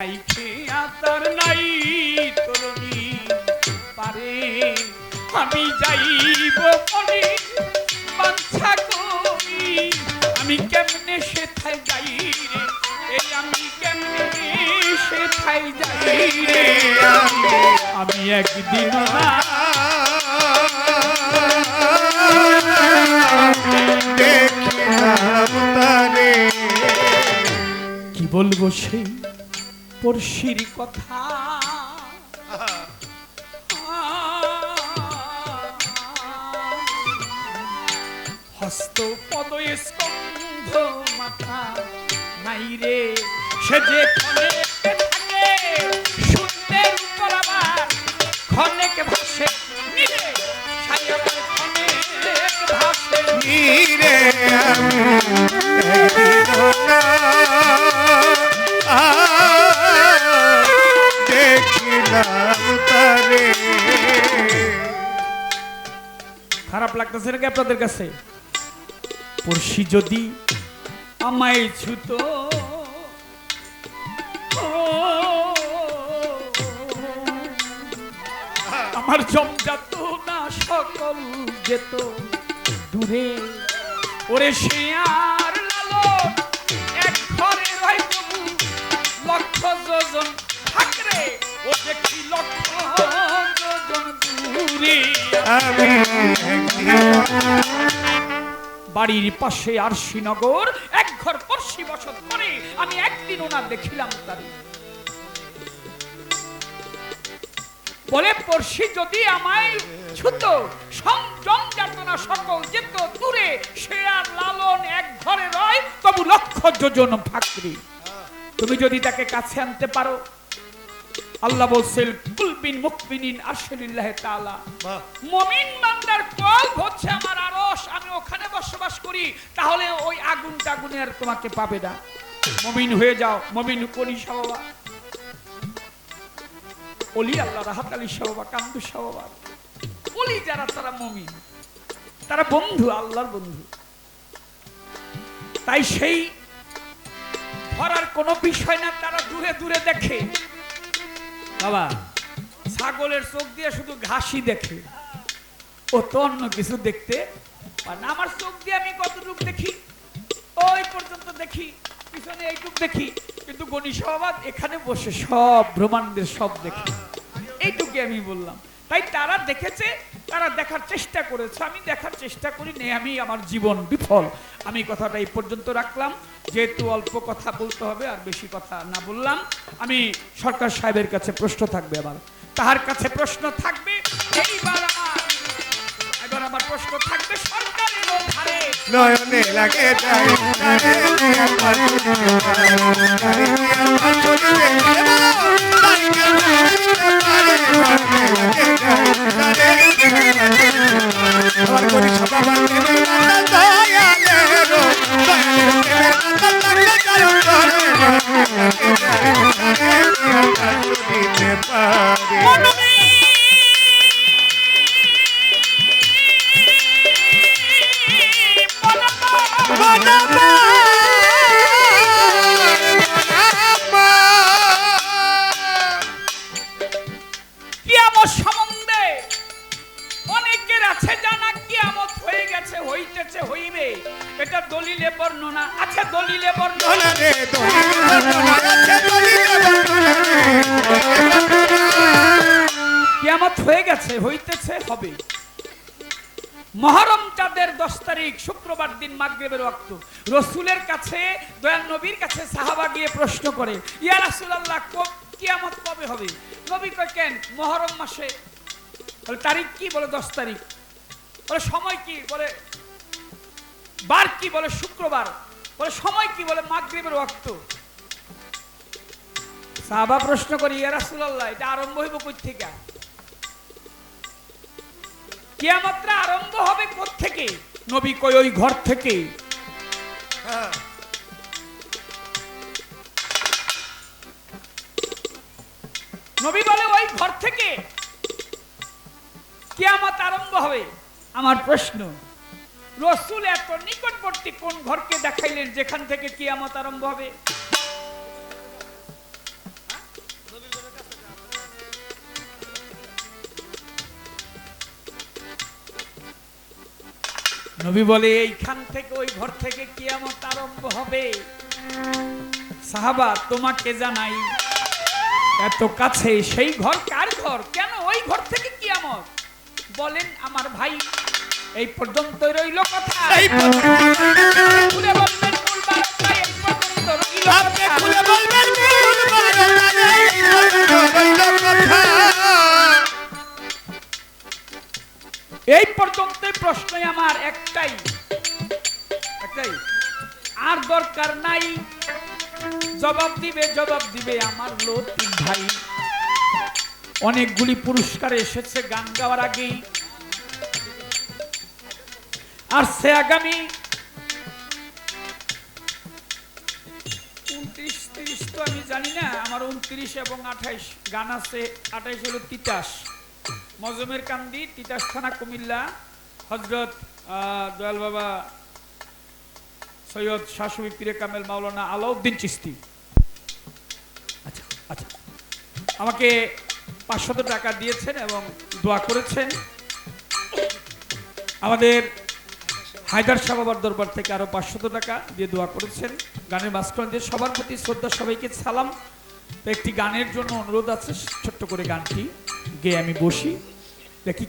তার নাই তরুণী পারে আমি যাইব বলে বাঞ্ছা করি আমি কেমনে সে থাই যাই রে? এই আমি কেমনে সে থাই যাই রে? আমি একদিন না কি বলব সেই পড়শির কথা। হস্ত পদ স্কন্ধ মাথা নাই রে। সে যে ক্ষণে থাকে শূন্যের উপর আবার ক্ষণেক ভাসে লাগতেছে নাকি আপনাদের কাছে? পড়শি যদি আমায় ছুতো, আমার জমজাত না সকল যেত দূরে। ওরে সে আর লালো এক ঘরে লক্ষ যোজন থাকরে। ও দেখি লক্ষ যোজন দূরে বাড়ির পাশে আরশিনগর এক ঘর পড়শি বসত করে আমি একদিন ওনার দেখিলাম তার। বলে পড়শি যদি আমায় ছুত, সংযম যাতনা সকল যেত দূরে, সে আর লালন এক ঘরে রয়, তবু লক্ষ যোজন ফাকরি তুমি যদি তাকে কাছে আনতে পারো আল্লাহ বলছেন কুলবিন মুকমিনিন আশরিল্লাহ তাআলা। মমিন বান্দার কল হচ্ছে আমার আরশ আমি ওখানে বসবাস করি তাহলে ওই আগুন টাগুনে আর তোমাকে পাবে না। মমিন হয়ে যাও মমিন করি সবাবা অলি আল্লাহ রাহাত আলী সবাবা কান্দু সবাবা অলি যারা তারা মমিন। তারা বন্ধু আল্লাহর বন্ধু। তাই সেই ধরার কোনো বিষয় না তারা দূরে দূরে দেখে। বাবা, ছাগলের চোখ দিয়ে শুধু ঘাসই দেখে। ও তো অন্য কিছু দেখতে পারে না। আমার চোখ দিয়ে আমি কতটুক দেখি? ওই পর্যন্ত দেখি, পিছনে এইটুক দেখি। কিন্তু গণিসভাবাদ এখানে বসে সব ব্রহ্মাণ্ডের সব দেখি। এইটুকু আমি বললাম। তাই তারা দেখেছে, তারা দেখার চেষ্টা করেছে। আমি দেখার চেষ্টা করি নে আমি আমার জীবন বিফল। আমি কথাটা এই পর্যন্ত রাখলাম যেহেতু অল্প কথা বলতে হবে আর বেশি কথা না বললাম আমি সরকার সাহেবের কাছে প্রশ্ন থাকবে আবার তাহার কাছে প্রশ্ন থাকবে এইবার আমার প্রশ্ন থাকবে সরকারের দলিলে বর্ণনা। আছে দলিলে বর্ণনা। কিয়ামত হয়ে গেছে হইতেছে হবে। মহরম চাঁদের দশ তারিখ শুক্রবার দিন মাগরেবের ওয়াক্ত। রসুলের কাছে দয়াল নবীর কাছে সাহাবা গিয়ে প্রশ্ন করে ইয়া রাসূলুল্লাহ কব কিয়ামত কবে হবে? নবী কয় কেন? মহরম মাসে। বলে তারিখ কি? বলে দশ তারিখ। বলে সময় কি? বলে বার কি বলে শুক্রবার? বলে সময় কি বলে মাগরিবের ওয়াক্ত? সাহাবা প্রশ্ন করি ইয়া রাসূলুল্লাহ এটা আরম্ভ হইব কই থেকে কিয়ামতটা আরম্ভ হবে থেকে নবী কই ওই ঘর থেকে। নবী বলে ওই ঘর থেকে কিয়ামত আরম্ভ হবে। আমার প্রশ্ন রসুল এত নিকটবর্তী কোন ঘরকে দেখাইলেন যেখান থেকে কিয়ামত আরম্ভ হবে? নবী বলে, এইখান থেকে ওই ঘর থেকে কিয়ামত আরম্ভ হবে। সাহাবা, তোমাকে জানাই, এত কাছে সেই ঘর কার ঘর? কেন ওই ঘর থেকে কিয়ামত? বলেন, আমার ভাই। এই পর্যন্তই রইল কথা। এই খুলে বলবেন মূল বার্তা এই পর্যন্ত রইল আপনি কথা। খুলে বলবেন মূল বার্তা, এই পর্যন্ত রইল কথা। এই পর্যন্ত প্রশ্নই আমার একটাই। একটাই। আর দরকার নাই। জবাব দিবে জবাব দিবে আমার লতিফ ভাই। অনেকগুলি পুরস্কার এসেছে গান গাওয়ার আগেই। আর সে আগামী উনত্রিশ, তিরিশ তো আমি জানি না, আমার উনত্রিশ এবং আঠাইশ। গান আছে, আঠাইশ হলো তিতাস। মজমের কান্দি, তিতাস থানা, কুমিল্লা। হজরত দয়াল বাবা, সৈয়দ শাশুড়ি পীরে কামেল, মাওলানা আলাউদ্দিন চিস্তি। আচ্ছা আচ্ছা। আমাকে পাঁচশত টাকা দিয়েছেন এবং দোয়া করেছেন। আমাদের হায়দার শাহ বাবার দরবার থেকে আরও পাঁচশত টাকা দিয়ে দোয়া করেছেন। গানের মাঝখান দিয়ে সবার প্রতি শ্রদ্ধা, সবাইকে সালাম। একটি গানের জন্য অনুরোধ আছে, ছোট্ট করে গানটি গেয়ে আমি বসি। দেখি